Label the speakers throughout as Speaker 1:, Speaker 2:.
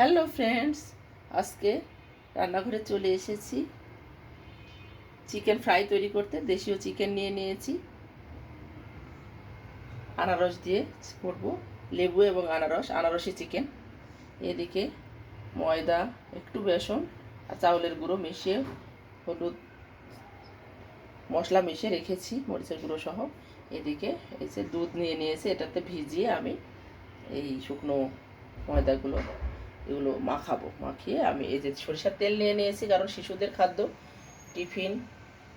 Speaker 1: Hello friends, আজকে রান্নাঘরে চলে এসেছি। চিকেন ফ্রাই তৈরি করতে, দেশীয় চিকেন নিয়ে নিয়েছি। আনারস দিয়ে করব, লেবু এবং আনারস আনারসি চিকেন। এদিকে ময়দা, একটু বেসন আর চাউলের গুঁড়ো মিশিয়ে হলুদ মশলা মিশিয়ে রেখেছি, মরিচের গুঁড়ো সহ। এদিকে যে দুধ নিয়ে নিয়েছে, এটাতে ভিজিয়ে আমি এই শুকনো ময়দাগুলো এগুলো মাখাবো। মাখিয়ে আমি এই যে সরিষার তেল নিয়ে নিয়েছি, কারণ শিশুদের খাদ্য, টিফিন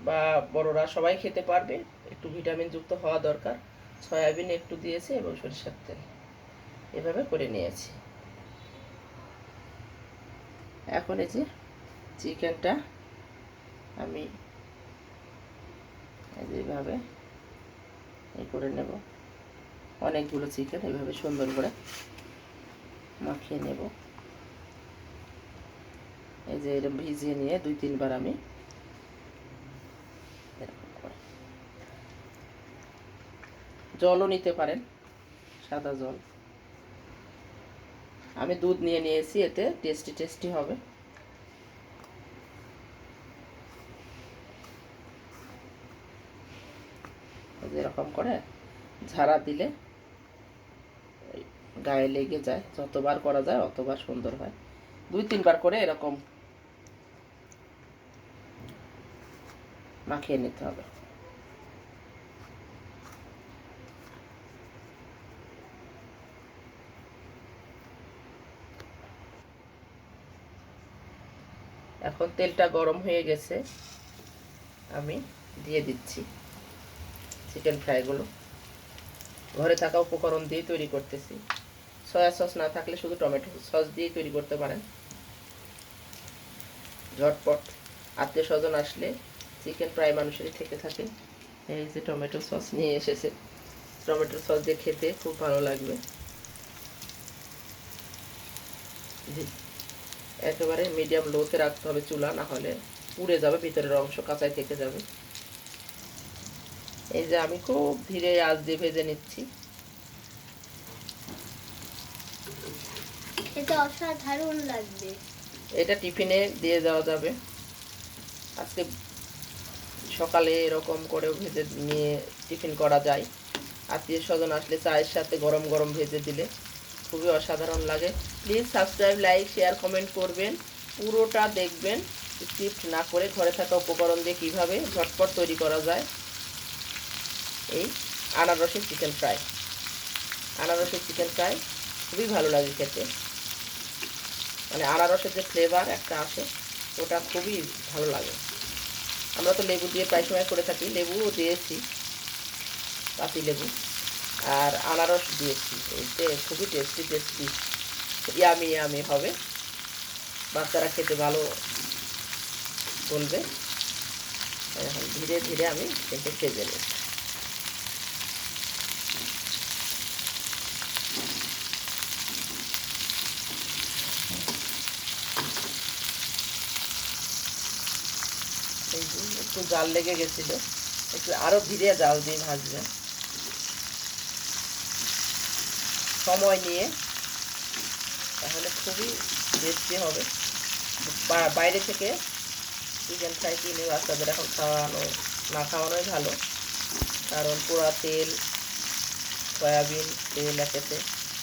Speaker 1: বা বড়রা সবাই খেতে পারবে। একটু ভিটামিনযুক্ত হওয়া দরকার। সয়াবিন একটু দিয়েছি এবং সরিষার তেল এভাবে করে নিয়েছি। এখন এই যে চিকেনটা আমি এইভাবে এই করে নেব। অনেকগুলো চিকেন এইভাবে সুন্দর করে মাখিয়ে নেব। এই যে এরকম ভিজিয়ে নিয়ে দুই তিনবার আমি জলও নিতে পারেন, সাদা জল। আমি দুধ নিয়ে নিয়েছি, এতে টেস্টি টেস্টি হবে। এরকম করে ঝাড়া দিলে গায়ে লেগে যায়, যতবার করা যায় অতবার সুন্দর হয়। দুই তিনবার করে এরকম মাখিয়ে নিতে হবে। এখন তেলটা গরম হয়ে গেছে। আমি দিয়ে দিচ্ছি চিকেন ফ্রাইগুলো ঘরে থাকা উপকরণ দিয়ে তৈরি করতেছি। সয়া সস না থাকলে শুধু টমেটো সস দিয়ে তৈরি করতে পারেন। ঝটপট আত্মীয় স্বজন আসলে চিকেন প্রায় মানুষেরই থেকে থাকে। এই যে টমেটো সস নিয়ে এসেছে। টমেটো সস দিয়ে খেতে খুব ভালো লাগবে। একেবারে মিডিয়াম লোতে রাখতে হবে চুলা না হলে পুড়ে যাবে ভিতরের অংশ কাঁচাই থেকে যাবে। এই যে আমি খুব ধীরে আজ দিয়ে ভেজে নিচ্ছি।
Speaker 2: এটা অসাধারণ লাগবে।
Speaker 1: এটা টিফিনে দিয়ে দেওয়া যাবে। আজকে সকালে এরকম করে ভেজে নিয়ে টিফিন করা যায়। আত্মীয় স্বজন আসলে চায়ের সাথে গরম গরম ভেজে দিলে খুবই অসাধারণ লাগে। Please subscribe like share comment করবেন। পুরোটা দেখবেন। স্কিপ্ট না করে ঘরে থাকা উপকরণ দিয়ে কীভাবে ঝটপট তৈরি করা যায়। এই আনারসের চিকেন ফ্রাই আনারসের চিকেন ফ্রাই খুবই ভালো লাগে খেতে। মানে আনারসের যে ফ্লেভার একটা আসে, ওটা খুবই ভালো লাগে। আমরা তো লেবু দিয়ে প্রায় সময় করে থাকি লেবুও দিয়েছি পাতি লেবু, আর আনারস দিয়েছি, এই যে খুবই টেস্টি টেস্টি ইয়ামি ইয়ামি হবে। বাচ্চারা খেতে ভালো বলবে। ধীরে ধীরে আমি একে খেয়ে নেব এই যে একটু জাল লেগে গেছিল। একটু আরও ধীরে জাল দিয়ে ভাজবেন। সময় নিয়ে। তাহলে খুবই টেস্টি হবে। বাইরে থেকে চিকেন ফ্রাই কিনে বাচ্চাদের এখন খাওয়ানো, না খাওয়ানোই ভালো। কারণ পোড়া তেল, সয়াবিন তেল একেতে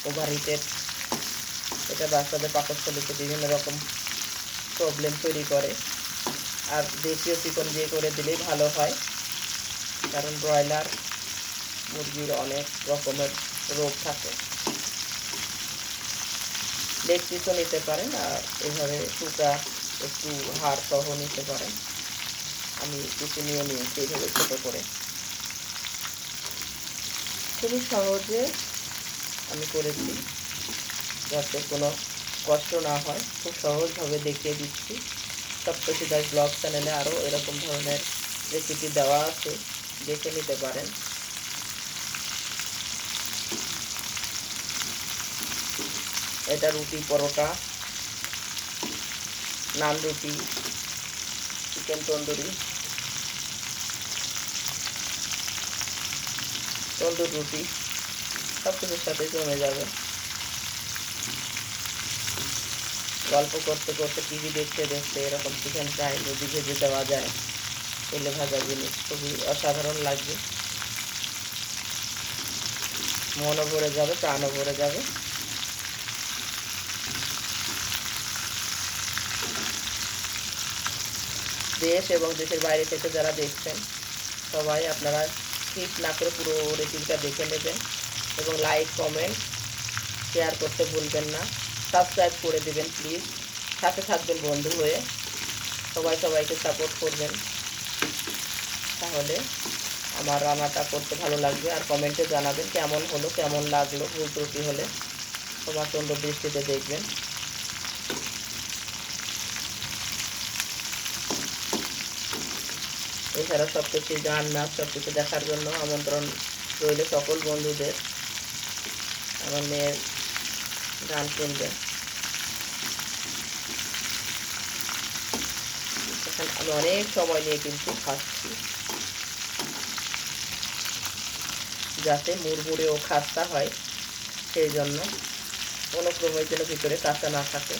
Speaker 1: ওভার হিটেড এটা বাচ্চাদের পাকস্থলীতে বিভিন্ন রকম প্রবলেম তৈরি করে। আর দেশীয় চিকন দিয়ে করে দিলেই ভালো হয়। কারণ ব্রয়লার মুরগির অনেক রকমের রোগ থাকে। লেগ পিসও নিতে পারেন আর এভাবে টুকা একটু হাড় সহ নিতে পারেন। আমি কিছু নিয়ে নিয়েছি এইভাবে ছোটো করে। খুবই সহজে আমি করেছি, যাতে কোনো কষ্ট না হয়। খুব সহজভাবে দেখিয়ে দিচ্ছি। সপ্তশী দাস ব্লগ চ্যানেলে আরও এরকম ধরনের রেসিপি দেওয়া আছে, দেখে নিতে পারেন। এটা রুটি পরোটা, নান রুটি চিকেন তন্দুরি, তন্দুর রুটি সব কিছুর সাথে জমে যাবে। গল্প করতে করতে, টিভি দেখতে দেখতে এরকম চিকেন ফ্রাই যদি ভেজে দেওয়া যায়, তেলে ভাজা জিনিস, খুবই অসাধারণ লাগবে। মনও ভরে যাবে, প্রাণও ভরে যাবে। দেশ এবং দেশের বাইরে থেকে যারা দেখছেন, সবাই আপনারা স্কিপ না করে পুরো রেসিপিটা দেখে নেবেন এবং লাইক কমেন্ট শেয়ার করতে ভুলবেন না। সাবস্ক্রাইব করে দেবেন প্লিজ সাথে থাকবেন বন্ধু হয়ে। সবাই সবাইকে সাপোর্ট করবেন। তাহলে আমার রান্নাটা করতে ভালো লাগবে। আর কমেন্টে জানাবেন কেমন হলো, কেমন লাগল, ভুল ত্রুটি হলে তোমার সুন্দর দৃষ্টিতে দেখবেন। এছাড়া সব কিছু গান নাচ সব কিছু দেখার জন্য আমন্ত্রণ রইল সকল বন্ধুদের। আমার মেয়ের শুনবে এখন আমি অনেক সময় নিয়ে কিন্তু খাচ্ছি। যাতে মুড়মুড়ে ও খাস্তা হয়, সেই জন্য কোনো ক্রমের যেন ভিতরে কাঁচা না থাকে।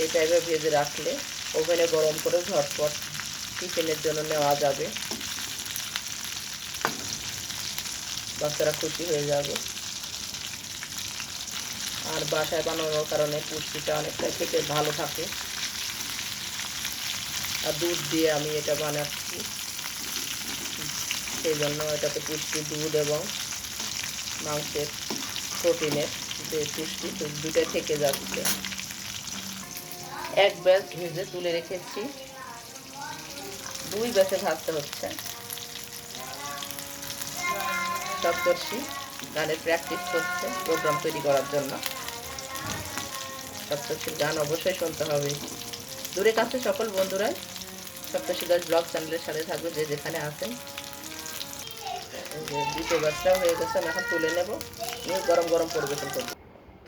Speaker 1: এই টাইপের ভেজে রাখলে ওভেনে গরম করে ঝটপট টিফিনের জন্য নেওয়া যাবে। বাচ্চারা খুশি হয়ে যাবে। আর বাসায় বানানোর কারণে পুষ্টিটা অনেকটা খেতে ভালো থাকে। আর দুধ দিয়ে আমি এটা বানাচ্ছি। সেই জন্য এটাতে পুষ্টি, দুধ এবং মাংসের প্রোটিনের যে পুষ্টি দু- দুটোই থেকে যাচ্ছে। এক ব্যাচ ভেজে তুলে রেখেছি। দুই ব্যাচে ভাজতে হচ্ছে। সপ্তর্ষি গানের প্র্যাকটিস করছে প্রোগ্রাম তৈরি করার জন্য। সপ্তর্ষির গান অবশ্যই শুনতে হবে। দূরে কাছে সকল বন্ধুরাই সপ্তর্ষি দাস ব্লগ চ্যানেলের সাথে থাকবে, যে যেখানে আছেন। দ্বিতীয় ব্যাচটাও হয়ে গেছে, আমি এখন তুলে নেব। গরম গরম পরিবেশন করব।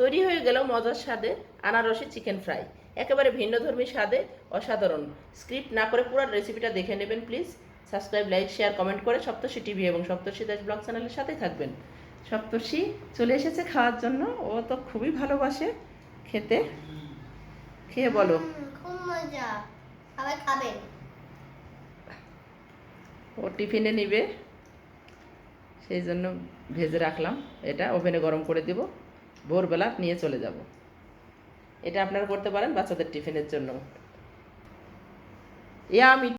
Speaker 1: তৈরি হয়ে গেল মজার স্বাদে আনারসি চিকেন ফ্রাই। একেবারে ভিন্নধর্মী স্বাদে অসাধারণ। স্ক্রিপ্ট না করে পুরো রেসিপিটা দেখে নেবেন please subscribe like share comment করে সপ্তর্ষি টিভি এবং সপ্তর্ষি দাস ব্লগ চ্যানেলের সাথেই থাকবেন। সপ্তর্ষি চলে এসেছে খাওয়ার জন্য। ও তো খুবই ভালোবাসে। খেতে? খেয়ে বলো।
Speaker 2: খুব মজা। খাবেন
Speaker 1: ও টিফিনে নিবে। সেই জন্য ভেজে রাখলাম। এটা ওভেনে গরম করে দিব। ভোরবেলা নিয়ে চলে যাব। এটা আপনারা করতে পারেন বাচ্চাদের টিফিনের জন্য। ইয়া আমি